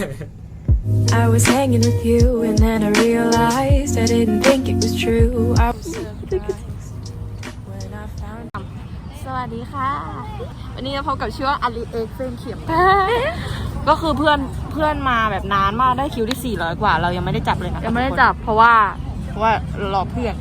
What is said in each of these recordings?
I was hanging with you, and then I realized I didn't think it was true. I was surprised when I found สวัสดีค่ะ วันนี้จะพบกับชื่อว่าอลิเอ็กเฟนเขียมก็คือเพื่อนเพื่อนมาแบบนานมากได้คิวที่ 400 กว่า เรายังไม่ได้จับเลยนะยังไม่ได้จับเพราะว่าเพราะว่ารอเพื่อน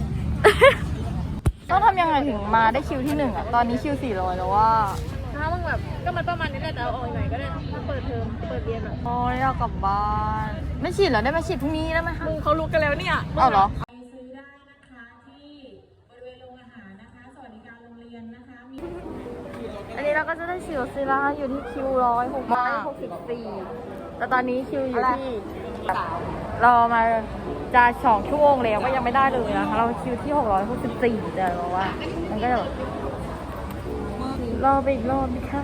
ต้องทำยังไงถึงมาได้คิวที่หนึ่งอะตอนนี้คิวสี่ร้อยแล้วว่า้ามึงแบบก็มันประมาณนี้แหละแต่เอาออกหน่อยก็ได้ถ้าเปิดเทอมเปิดเรียนอะโอ้ยอยากกลับบ้าน ไม่ฉีดเหรอได้มาฉีดพรุ่งนี้ได้ไหมคะมึงเขารู้กันแล้วเนี่ยเอาเหรออันนี้เราก็จะได้ฉีดวัคซีนแล้วค่ะอยู่ที่คิวร้อยหกร้อยหกสิบสี่แต่ตอนนี้คิวอยู่ที่รอมาจะสองชั่วโมงแล้วก็ยังไม่ได้เลยนะคะเราคิวที่หกร้อยหกสิบสี่แต่ว่า มันก็จะแบบ รอไปอีกรอบนะคะ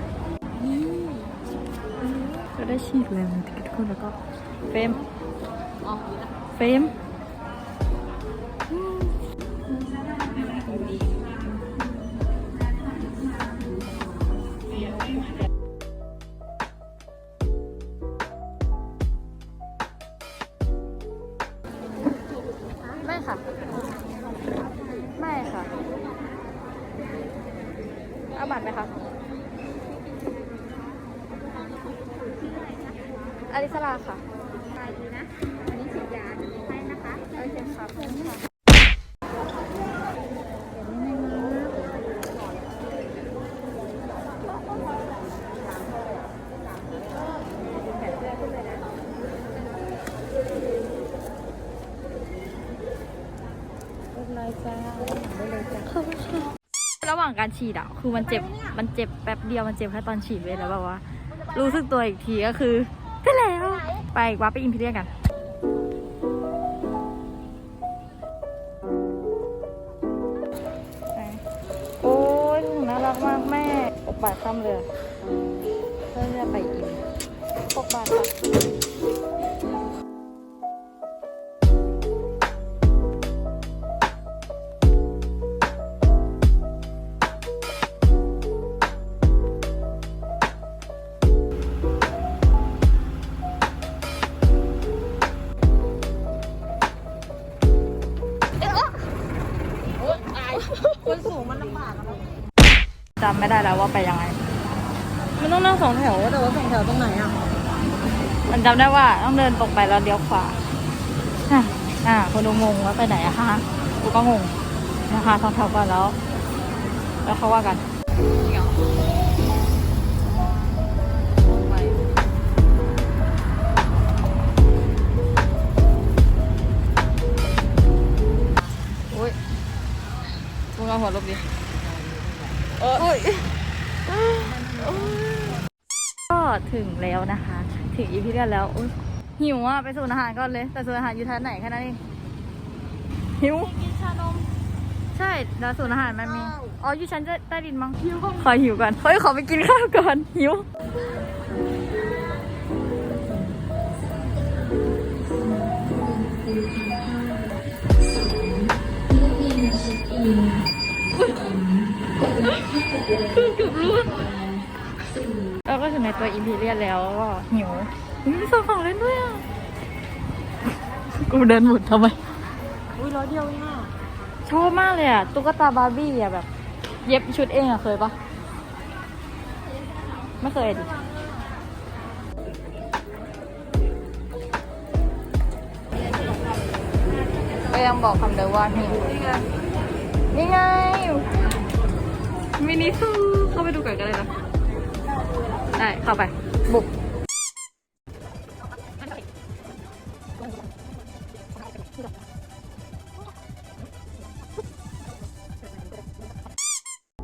ก็ได้ฉีดแล้วทุกคนแล้วก็เฟมเฟมไม่ค่ะ ไม่ค่ะ เอาบัตรไหมคะอลิสลาค่ะไปดีนะอันนี้ฉีดยาให้นะคะโอเคค่ะเพื่อนค่ะ ระหว่างการฉีดอะคือมันเจ็บมันเจ็บแป๊บเดียวมันเจ็บแค่ตอนฉีดเลยแล้วแบบว่า รู้สึกตัวอีกทีก็คือได้แล้ว ไปวัดไปอิมพีเรียกันโอ้ยน่ารักมากแม่ปกบาทข้ามเรือเพื่อจะไปอิมปกบาทค่ะ จำไม่ได้แล้วว่าไปยังไง มันต้องนั่งสองแถวแต่ว่าสองแถวตรงไหนอะ มันจำได้ว่าต้องเดินตรงไปแล้วเลี้ยวขวาอะอ่าคนดูงงว่าไปไหนอะคะกูก็งงนะคะทองแถวก่อนแล้ว แล้วเขาว่ากัน โอ้ยก็ถึงแล้วนะคะ ถึงอีพีเรียนแล้วอุ๊ยหิวอะไปสูนอาหารก่อนเลย แต่สูนอาหารอยู่ทางไหนแค่นั้นเองหิวกินชานมใช่แล้วศูนย์อาหารมันมี อ๋ออยู่ชั้นใต้ดินมั้งหิวขอหิวก่อนเฮ้ยขอไปกินข้าวก่อนหิว แล้วก็ถึงในตัวอิมพีเรียนแล้วก็หิวอุ๊ยมีโซนของเล่นด้วยอะ กูเดินหมดทำไม อุ้ยร้อยเดียวเองอะชอบมากเลยอะ ตุ๊กตาบาร์บี้อะแบบ เย็บชุดเองอะเคยปะไม่เคยดิก็ยังบอกคำเดิมว่าหิวนี่ไง มินิซูเข้าไปดูก่อนก็ได้นะได้เข้าไป บุก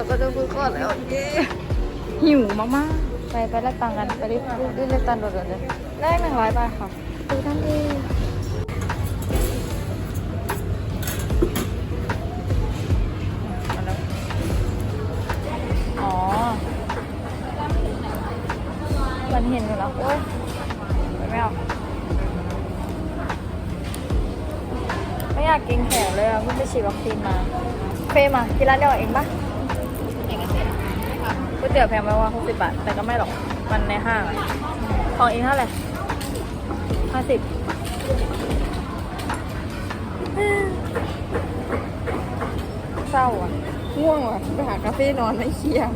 ก็จะพูดก่อนแล้วเย้หิวมากๆไปไปแลกตังกัน ไปรีบรีบเล่นตังค์ด่วนๆเลยแลกหนึ่งร้อยบาทค่ะซื้อทันที อยากกินแขนเลยอะเพิ่งไปฉีดวัคซีนมา เฟรมอะกินร้านเดียวกับเองปะก๋วยเตี๋ยวแพงไหมว่า60บาท แต่ก็ไม่หรอก มันในห้างอะของเองเท่าไหร่ห้าสิบเศร้าอะ ง่วงอะไปหาคาเฟ่นอนไม่เคลียร์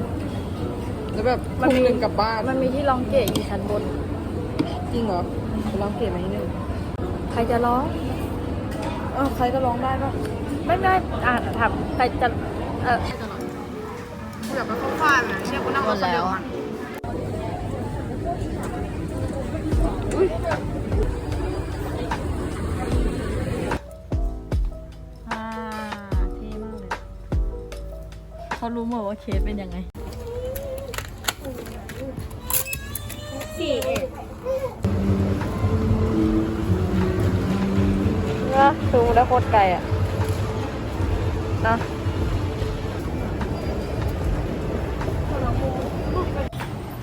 แล้วแบบทุ่มหนึ่งกลับบ้าน มันมีที่ร้องเกะอยู่ชั้นบน จริงเหรอไปร้องเกมไหมหนึ่ง ใครจะร้อง เออใครก็ร้องได้ปะไม่ได้อ่านถามใครจะเออแบบไปเข้าฟ้านอะเชื่อกูนั่งรถคนเดียวอะอ่าเท่มากเลยเขารู้หมดว่าเคสเป็นยังไงสี่ เอ็ดนะดูได้โคตรไกลอะนะ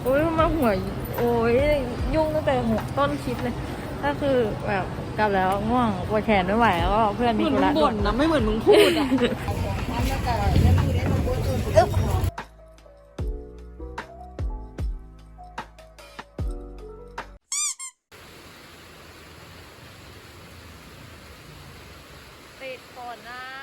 โอ้ยมาหัวโอ้ยยุ่งตั้งแต่หัวต้นคลิปเลย ก็คือแบบกลับแล้วง่วงปวดแขนไม่ไหวแล้วก็เพื่อนเหมีมือนธุมึระงด่วบ่นนนะไม่เหมือนมึงพูดอะ นนะ